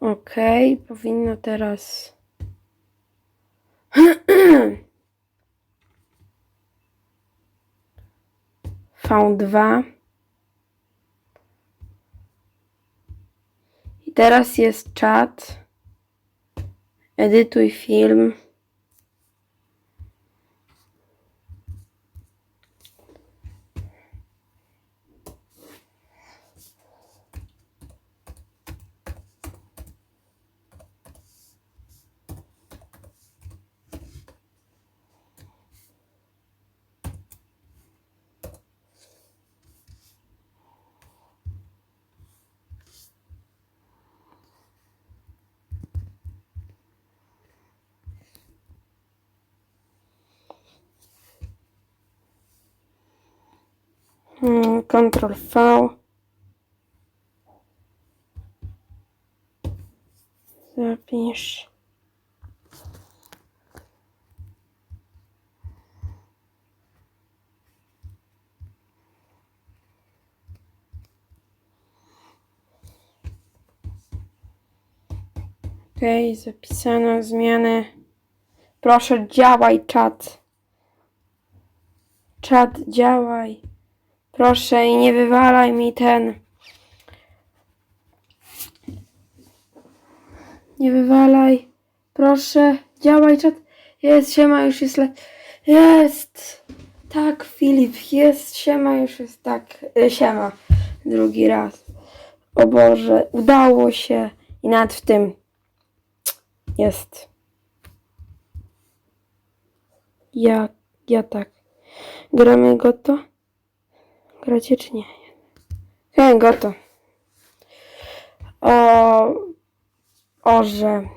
Okej, powinno teraz. V2. I teraz jest czat. Edytuj film. Ctrl V. Zapisz. Okej, zapisano zmiany. Proszę, działaj, czat. Czat, działaj. Proszę i nie wywalaj mi ten. Nie wywalaj. Proszę, działaj czat. Jest, siema, już jest le... Jest! Tak, Filip, jest, siema, już jest tak. Y, siema. Drugi raz. O Boże, udało się. I nawet w tym. Jest. Ja, ja tak. Gramy go to? Gracie czy nie? Hej, goto. O, o, że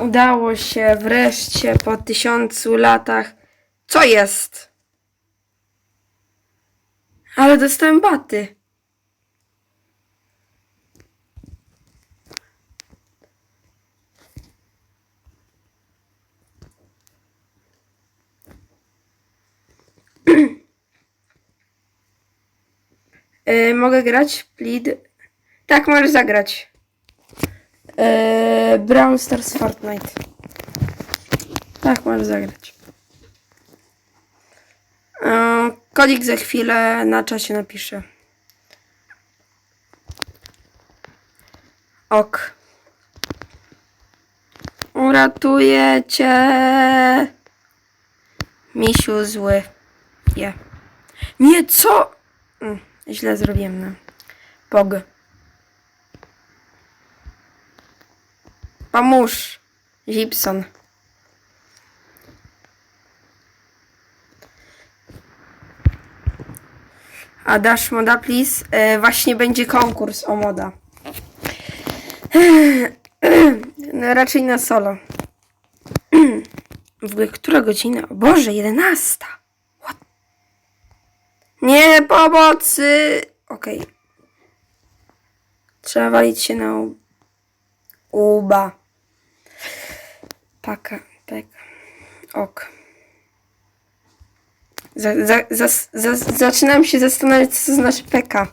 udało się wreszcie po tysiącu latach. Co jest? Ale dostałem baty. E, mogę grać? Plead. Tak, możesz zagrać. E, Brawl Stars Fortnite. Tak, możesz zagrać. E, kodik za chwilę na czasie napiszę. Ok. Uratuję cię. Misiu zły. Nie. Nie, co? Mm. Źle zrobiłem, no. Pog. Pomóż. Gibson. A dasz moda, please? E, właśnie będzie konkurs o moda. No, raczej na solo. W ogóle która godzina? O Boże, jedenasta. Nie, pomocy! Okej. Trzeba walić się na uba. Paka, peka. Ok. Za, za, za, za, zaczynam się zastanawiać, co to znaczy peka.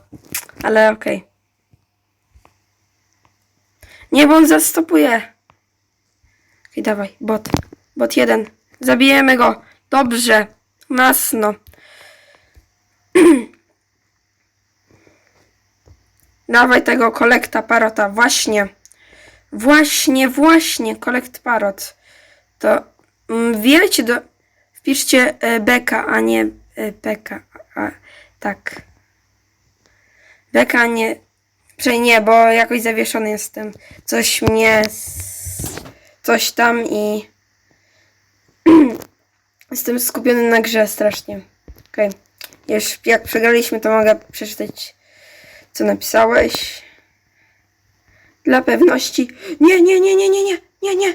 Ale okej. Nie, bo on zastopuje. Okej, dawaj, bot. Bot jeden. Zabijemy go. Dobrze. Masno. Dawaj tego kolekta parota, właśnie. Właśnie, właśnie, kolekt parot. To mm, wbijajcie do. Wpiszcie e, beka, a nie e, peka. A, tak. Beka, a nie. Przej nie, bo jakoś zawieszony jestem. Coś mnie. Coś tam i. jestem skupiony na grze strasznie. Okej. Już jak przegraliśmy, to mogę przeczytać, co napisałeś. Dla pewności. Nie, nie, nie, nie, nie, nie, nie, nie.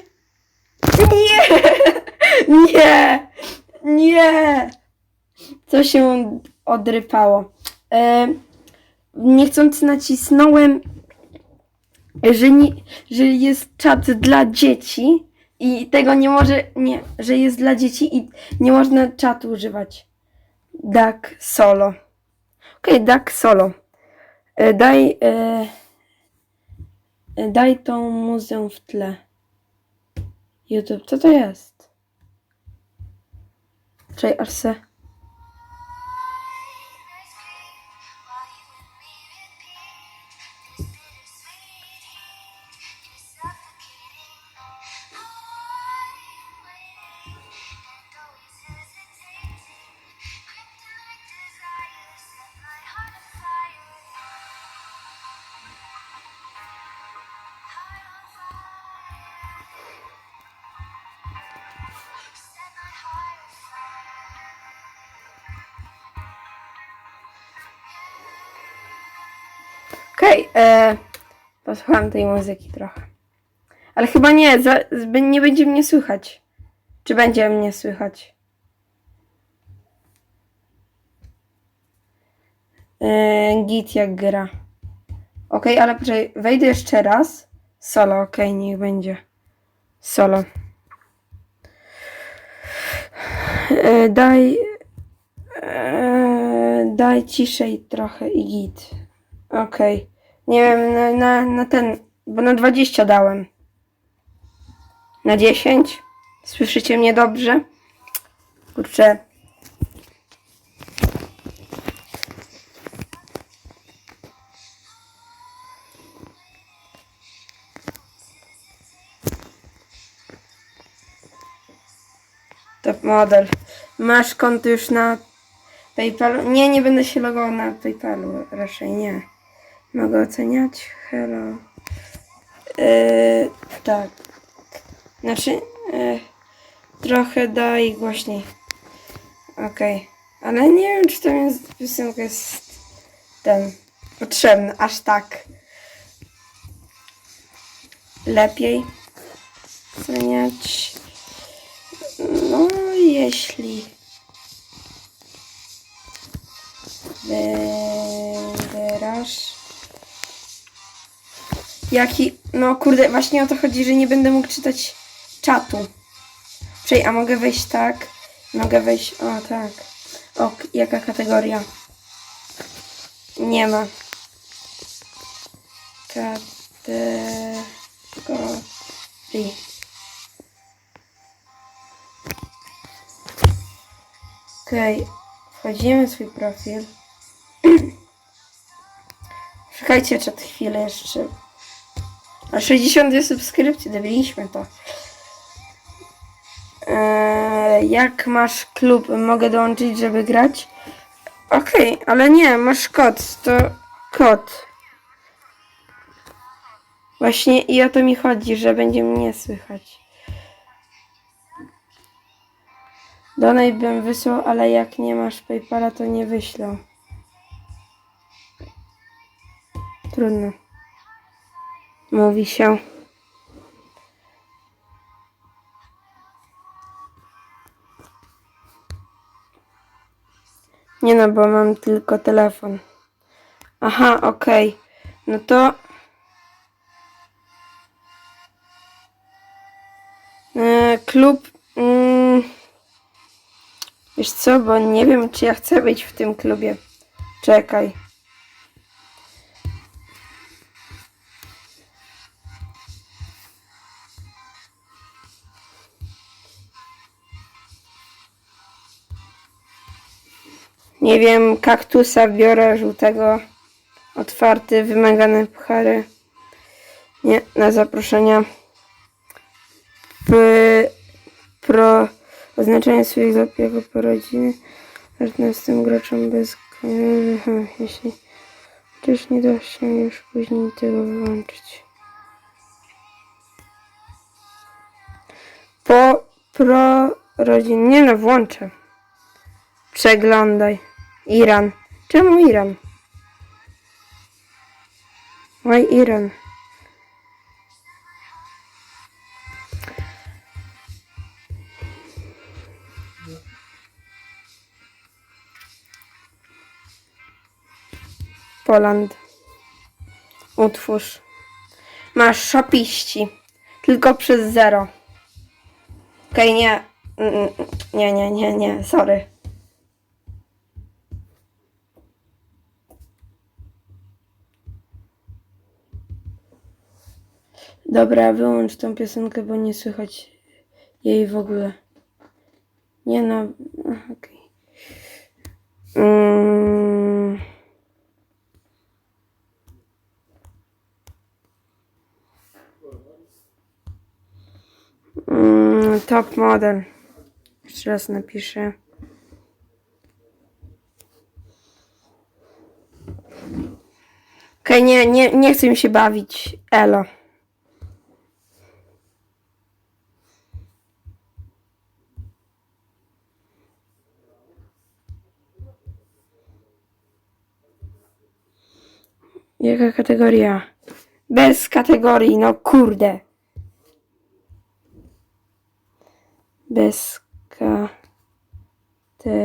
Nie! Nie! Nie! Co się odrypało? E, niechcący nacisnąłem, że, nie, że jest czat dla dzieci i tego nie może, nie, że jest dla dzieci i nie można czatu używać. Duck solo. Okej, okay, duck solo. E, daj. E, Y, Daj tą muzę w tle. YouTube, co to jest? Czekaj, aż se... Okej, okay, posłucham tej muzyki trochę. Ale chyba nie, za, nie będzie mnie słychać. Czy będzie mnie słychać? Yy, git jak gra. Okej, ale poczekaj, wejdę jeszcze raz. Solo, okej, niech będzie. Solo. Yy, daj... Daj ciszej trochę i git. Okej. Nie wiem, na, na, na ten, bo na 20 dałem. Na 10? Słyszycie mnie dobrze? Kurczę. Top model. Masz konto już na PayPalu? Nie, nie będę się logował na PayPalu. Raczej nie. Mogę oceniać? Hello. Yy, tak. Znaczy, yy, trochę daj głośniej. Okej. Ale nie wiem, czy tam jest piosenka jest ten potrzebny, aż tak. Lepiej oceniać. No, jeśli wybierasz jaki, no kurde, właśnie o to chodzi, że nie będę mógł czytać czatu. Czyli, a mogę wejść tak, mogę wejść, o tak. O, jaka kategoria? Nie ma. Kategorii. Okej, wchodzimy w swój profil. Czekajcie czat chwilę jeszcze. A 62 subskrypcje, dobiliśmy to. Eee, jak masz klub, mogę dołączyć, żeby grać? Okej, ale nie, masz kod, to kod. Właśnie i o to mi chodzi, że będzie mnie słychać. Donate bym wysłał, ale jak nie masz Paypala, to nie wyślę. Trudno. Mówi się. Nie no, bo mam tylko telefon. Aha, okej. No to... E, klub... Mm, wiesz co, bo nie wiem, czy ja chcę być w tym klubie. Czekaj. Nie wiem, kaktusa biorę żółtego. Otwarty, wymagane puchary. Nie, na zaproszenia. W pro oznaczenie swoich zabiegów po rodziny. Tym graczem bez jeśli też nie da się już później tego wyłączyć. Po pro rodzin. Nie no, włączę. Przeglądaj. Iran. Czemu Iran? Why Iran? Poland. Utwórz. Masz szopiści. Tylko przez zero. Okej, nie. Mm, mm, Nie, nie, nie, nie. Sorry. Dobra, wyłącz tą piosenkę, bo nie słychać jej w ogóle. Nie no, okej. Mm. Mm, top model. Jeszcze raz napiszę. Okej, nie, nie, nie chcę mi się bawić. Elo. Jaka kategoria? Bez kategorii, no kurde. Bez kategorii.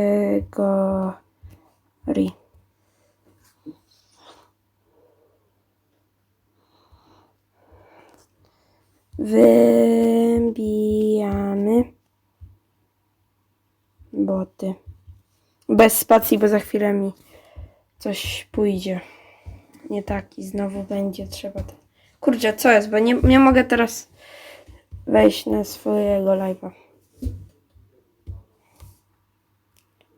Wybijamy boty. Bez spacji, bo za chwilę mi coś pójdzie. Nie tak i znowu będzie trzeba. To... Kurczę, co jest? Bo nie, nie mogę teraz wejść na swojego live'a.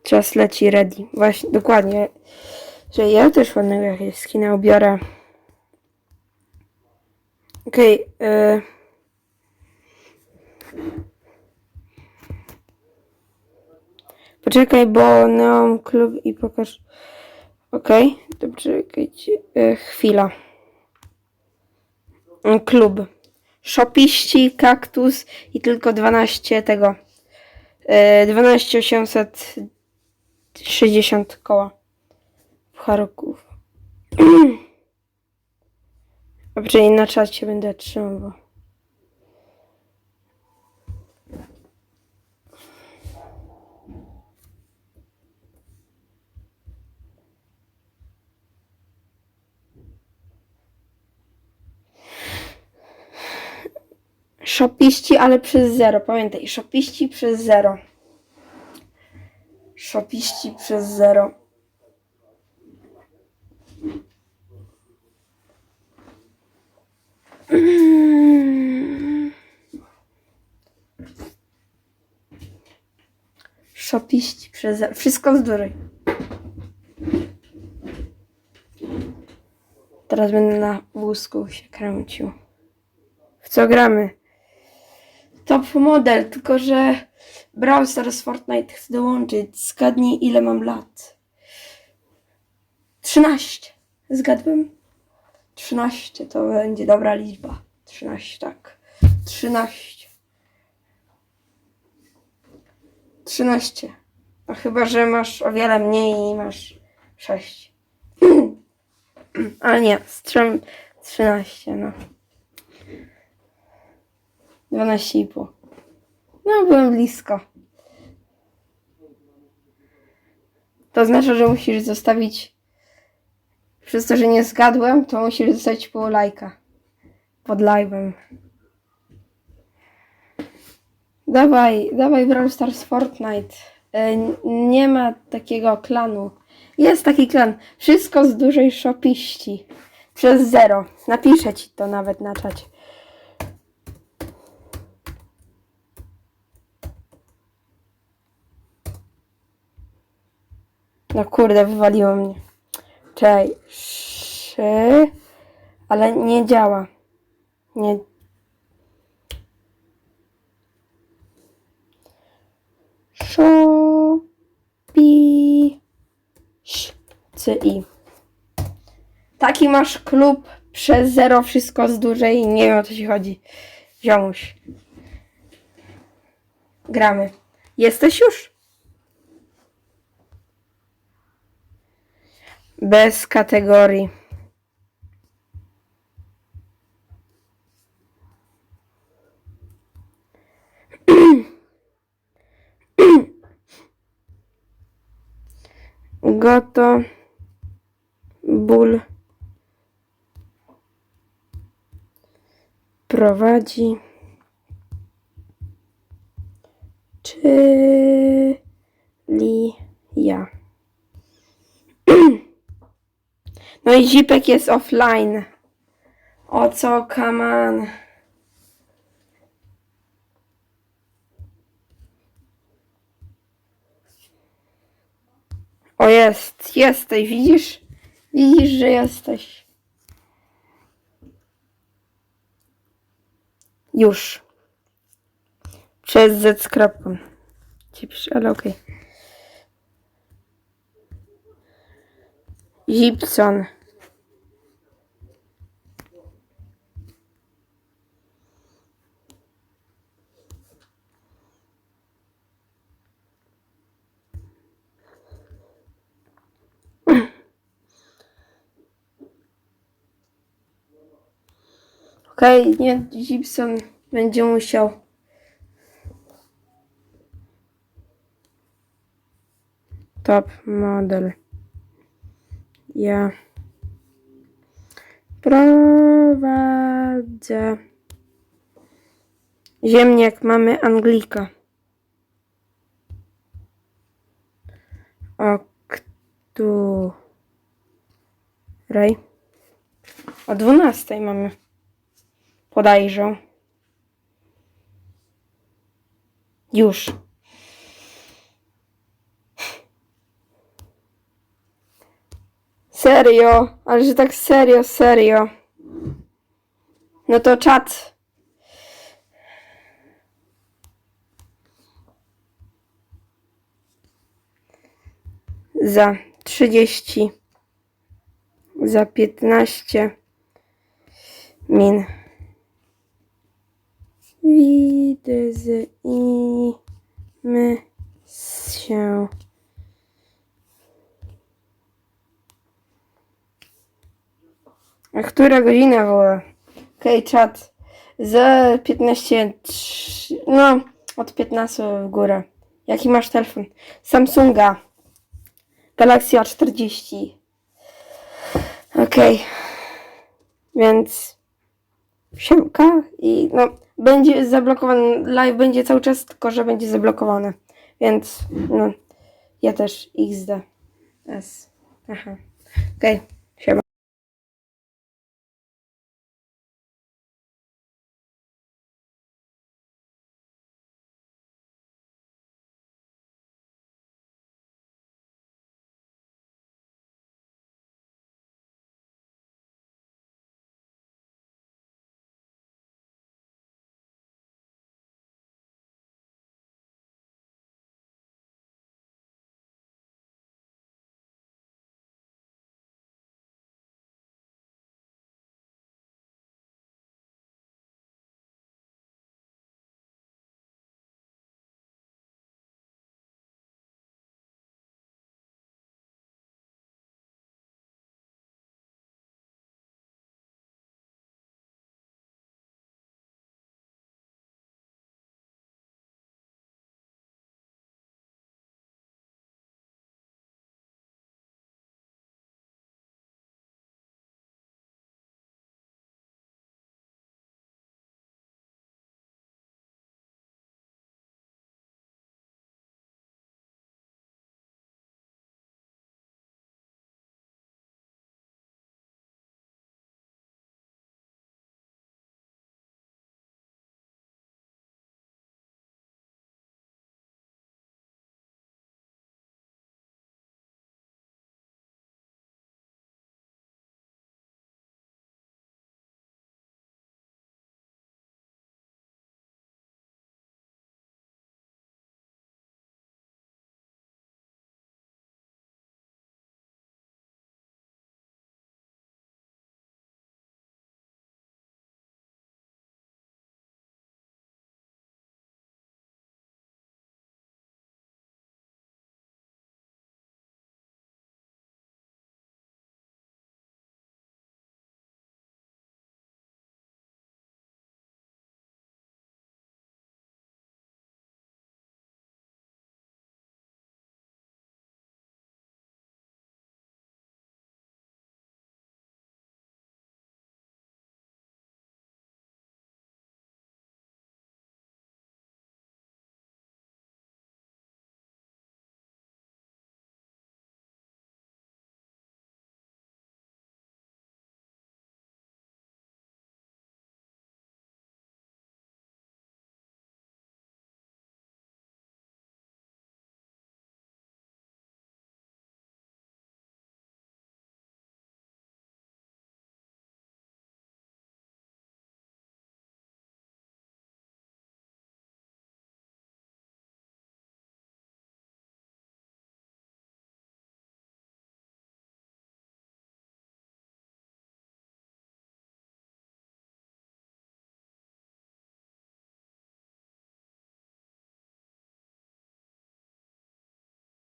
Czas leci ready. Właśnie, dokładnie. Że ja też ładnego jakieś skina ubiorę. Okej. e, Poczekaj, bo Neon Klub i pokaż. Okej, to poczekajcie. E, chwila. Mm, Klub. Szopiści, kaktus i tylko 12 tego. E, 12 860 koła. Pucharków. A przynajmniej na czacie będę trzymał. Szopiści, ale przez zero. Pamiętaj, szopiści przez zero. Szopiści przez zero. Szopiści przez zero. Wszystko z dury. Teraz będę na wózku się kręcił. W co gramy? Top model, tylko że Brawl Stars Fortnite chce dołączyć. Zgadnij ile mam lat. 13. Zgadłem? 13 to będzie dobra liczba. 13, tak. 13. 13. A chyba, że masz o wiele mniej i masz 6. Ale nie, strzem 13, no. 12,5. No, byłem blisko. To znaczy, że musisz zostawić. Przez to, że nie zgadłem, to musisz zostawić pół lajka. Pod live'em. Dawaj, dawaj Brawl Stars Fortnite. E, nie ma takiego klanu. Jest taki klan. Wszystko z dużej szopiści. Przez zero. Napiszę ci to nawet na czacie. No kurde, wywaliło mnie. Czekaj. Trzy. Ale nie działa. Nie. Szopi. I. Taki masz klub przez zero, wszystko z dużej nie wiem o co ci chodzi. Ziomuś. Gramy. Jesteś już? Bez kategorii. Goto. Ból. Prowadzi. Czyli ja. No i Zipek jest offline. O co, come on. O jest, jesteś, widzisz? Widzisz, że jesteś. Już. Przez Z z kropką. Ale okej. Okay. Gibson. Okej, nie, Gibson będzie musiał. Top model. Ja prowadzę. Ziemniak mamy Anglika. O której? O 12 mamy. Podajrzę. Już. Serio, ale że tak serio, serio. No to czat. Za 30. Za 15 min. Widzimy się. A która godzina była? Okej, czat. Za 15, trz- no, od 15 w górę. Jaki masz telefon? Samsunga. Galaxy A40. Okej. Więc siemka i no, będzie zablokowany, live będzie cały czas, tylko że będzie zablokowany. Więc, no, ja też XD. S. Aha. Okej.